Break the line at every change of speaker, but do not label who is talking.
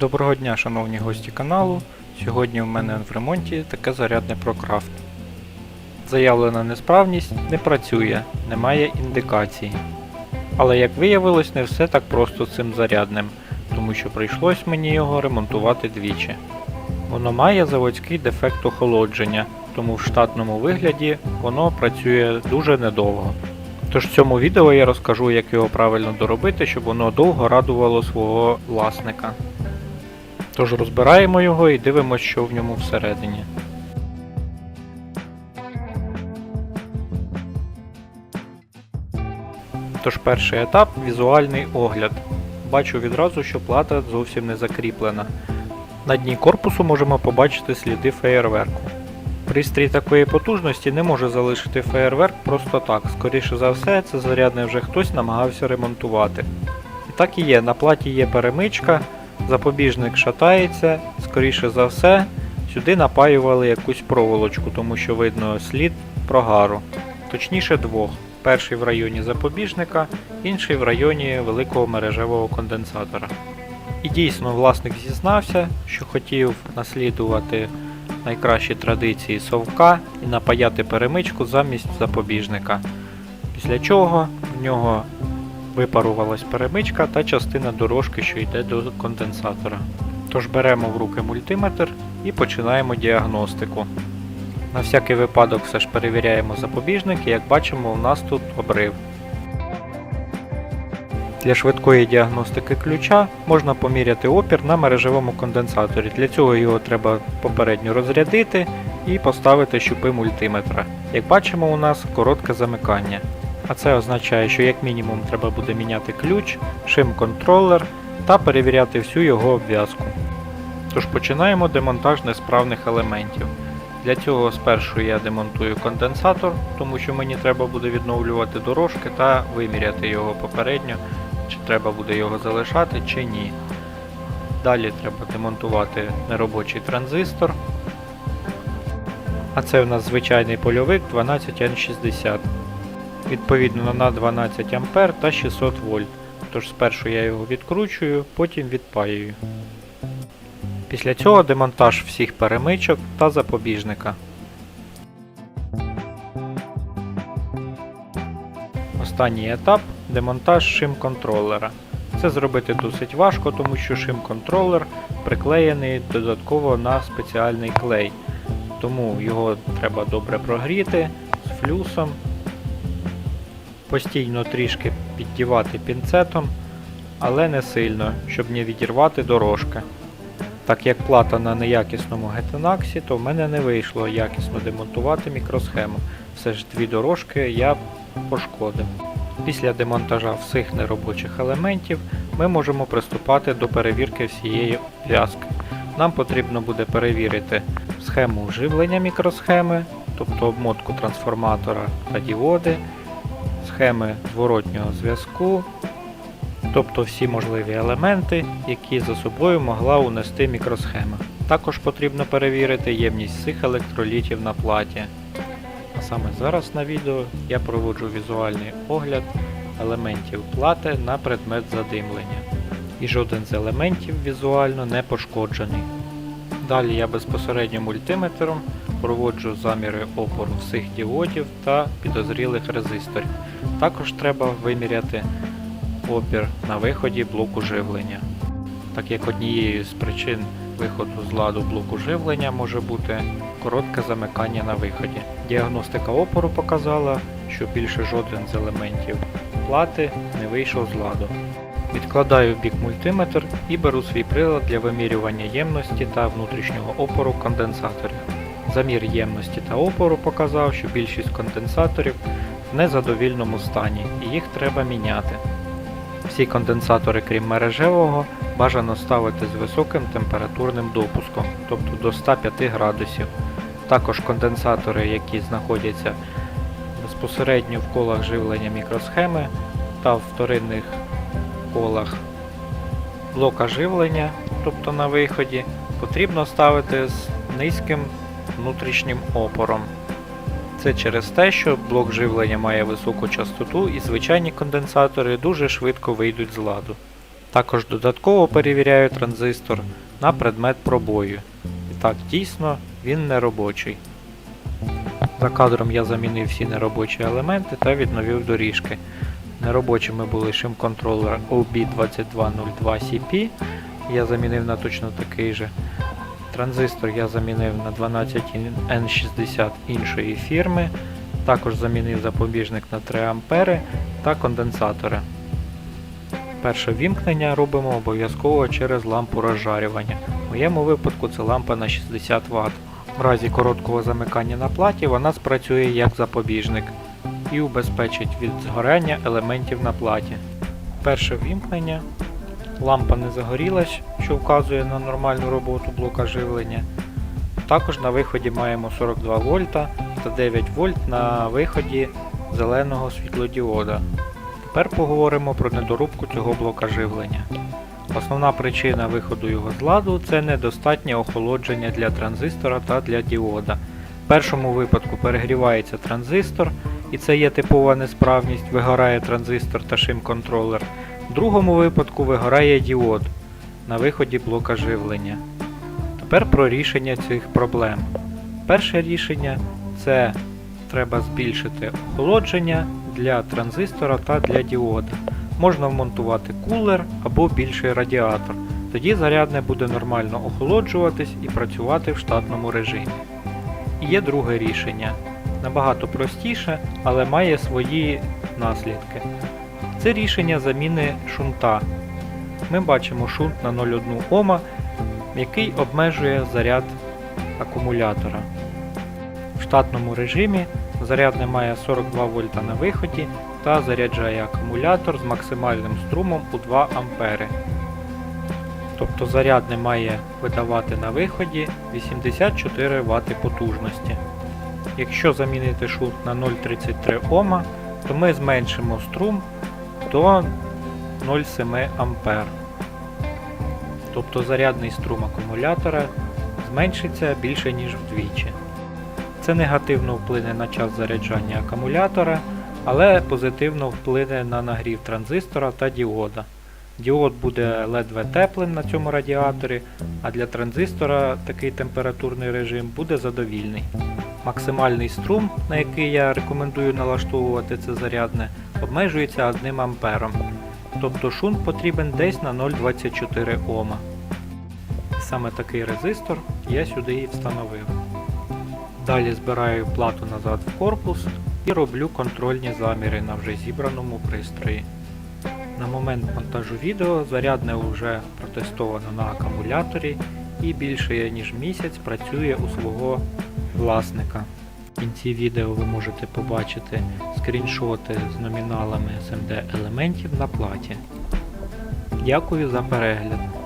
Доброго дня, шановні гості каналу. Сьогодні в мене в ремонті таке зарядне ProCraft. Заявлена несправність не працює, немає індикації. Але як виявилось, не все так просто цим зарядним, тому що прийшлось мені його ремонтувати двічі. Воно має заводський дефект охолодження, тому в штатному вигляді воно працює дуже недовго. Тож в цьому відео я розкажу, як його правильно доробити, щоб воно довго радувало свого власника. Тож розбираємо його і дивимося, що в ньому всередині. Тож перший етап візуальний огляд. Бачу відразу, що плата зовсім не закріплена. На дні корпусу можемо побачити сліди феєрверку. Пристрій такої потужності не може залишити феєрверк просто так. Скоріше за все, це зарядне вже хтось намагався ремонтувати. І так і є, на платі є перемичка, запобіжник шатається, скоріше за все, сюди напаювали якусь проволочку, тому що видно слід прогару. Точніше двох. Перший в районі запобіжника, інший в районі великого мережевого конденсатора. І дійсно власник зізнався, що хотів наслідувати найкращі традиції совка і напаяти перемичку замість запобіжника. Після чого в нього випарувалась перемичка та частина дорожки, що йде до конденсатора. Тож беремо в руки мультиметр і починаємо діагностику. На всякий випадок все ж перевіряємо запобіжник і як бачимо у нас тут обрив. Для швидкої діагностики ключа можна поміряти опір на мережевому конденсаторі. Для цього його треба попередньо розрядити і поставити щупи мультиметра. Як бачимо, у нас коротке замикання. А це означає, що як мінімум треба буде міняти ключ, шим-контролер та перевіряти всю його обв'язку. Тож починаємо демонтаж несправних елементів. Для цього спершу я демонтую конденсатор, тому що мені треба буде відновлювати дорожки та виміряти його попередньо, чи треба буде його залишати, чи ні. Далі треба демонтувати неробочий транзистор. А це у нас звичайний польовик 12N60. Відповідно на 12 А та 600 вольт. Тож спершу я його відкручую, потім відпаюю. Після цього демонтаж всіх перемичок та запобіжника. Останній етап демонтаж шим-контролера. Це зробити досить важко, тому що шим-контролер приклеєний додатково на спеціальний клей. Тому його треба добре прогріти з флюсом, постійно трішки піддівати пінцетом, але не сильно, щоб не відірвати дорожки. Так як плата на неякісному гетенаксі, то в мене не вийшло якісно демонтувати мікросхему. Все ж дві дорожки я пошкодив. Після демонтажа всіх неробочих елементів ми можемо приступати до перевірки всієї обв'язки. Нам потрібно буде перевірити схему живлення мікросхеми, тобто обмотку трансформатора та діоди, схеми зворотнього зв'язку, тобто всі можливі елементи, які за собою могла унести мікросхема. Також потрібно перевірити ємність всіх електролітів на платі. А саме зараз на відео я проводжу візуальний огляд елементів плати на предмет задимлення. І жоден з елементів візуально не пошкоджений. Далі я безпосередньо мультиметром проводжу заміри опору всіх діодів та підозрілих резисторів. Також треба виміряти опір на виході блоку живлення. Так як однією з причин виходу з ладу блоку живлення може бути коротке замикання на виході. Діагностика опору показала, що більше жоден з елементів плати не вийшов з ладу. Відкладаю в бік мультиметр і беру свій прилад для вимірювання ємності та внутрішнього опору конденсаторів. Замір ємності та опору показав, що більшість конденсаторів в незадовільному стані і їх треба міняти. Всі конденсатори, крім мережевого, бажано ставити з високим температурним допуском, тобто до 105 градусів. Також конденсатори, які знаходяться безпосередньо в колах живлення мікросхеми та в вторинних колах блока живлення, тобто на виході, потрібно ставити з низьким внутрішнім опором. Це через те, що блок живлення має високу частоту і звичайні конденсатори дуже швидко вийдуть з ладу. Також додатково перевіряю транзистор на предмет пробою. І так, дійсно, він не робочий. За кадром я замінив всі неробочі елементи та відновив доріжки. Неробочими були шим-контролер OB2202CP, я замінив на точно такий же. Транзистор я замінив на 12N60 іншої фірми, також замінив запобіжник на 3 А та конденсатори. Перше вімкнення робимо обов'язково через лампу розжарювання. В моєму випадку це лампа на 60 Вт. В разі короткого замикання на платі вона спрацює як запобіжник і убезпечить від згорання елементів на платі. Перше вімкнення. Лампа не загорілась, що вказує на нормальну роботу блока живлення. Також на виході маємо 42 вольта та 9 вольт на виході зеленого світлодіода. Тепер поговоримо про недорубку цього блока живлення. Основна причина виходу його з ладу це недостатнє охолодження для транзистора та для діода. В першому випадку перегрівається транзистор, і це є типова несправність, вигорає транзистор та шим-контролер. В другому випадку вигорає діод на виході блока живлення. Тепер про рішення цих проблем. Перше рішення це треба збільшити охолодження для транзистора та для діода. Можна вмонтувати кулер або більший радіатор. Тоді зарядне буде нормально охолоджуватись і працювати в штатному режимі. І є друге рішення. Набагато простіше, але має свої наслідки. Це рішення заміни шунта. Ми бачимо шунт на 0,1 Ома, який обмежує заряд акумулятора. В штатному режимі зарядне має 42 вольта на виході та заряджає акумулятор з максимальним струмом у 2 А. Тобто зарядне має видавати на виході 84 Вт потужності. Якщо замінити шунт на 0,33 Ома, то ми зменшимо струм до 0,7 А. Тобто зарядний струм акумулятора зменшиться більше ніж вдвічі. Це негативно вплине на час заряджання акумулятора, але позитивно вплине на нагрів транзистора та діода. Діод буде ледве теплим на цьому радіаторі, а для транзистора такий температурний режим буде задовільний. Максимальний струм, на який я рекомендую налаштовувати це зарядне, обмежується 1 А. Тобто шунт потрібен десь на 0,24 Ома. Саме такий резистор я сюди і встановив. Далі збираю плату назад в корпус і роблю контрольні заміри на вже зібраному пристрої. На момент монтажу відео зарядне вже протестовано на акумуляторі і більше ніж місяць працює у свого власника. Кінці відео ви можете побачити скріншоти з номіналами SMD елементів на платі. Дякую за перегляд.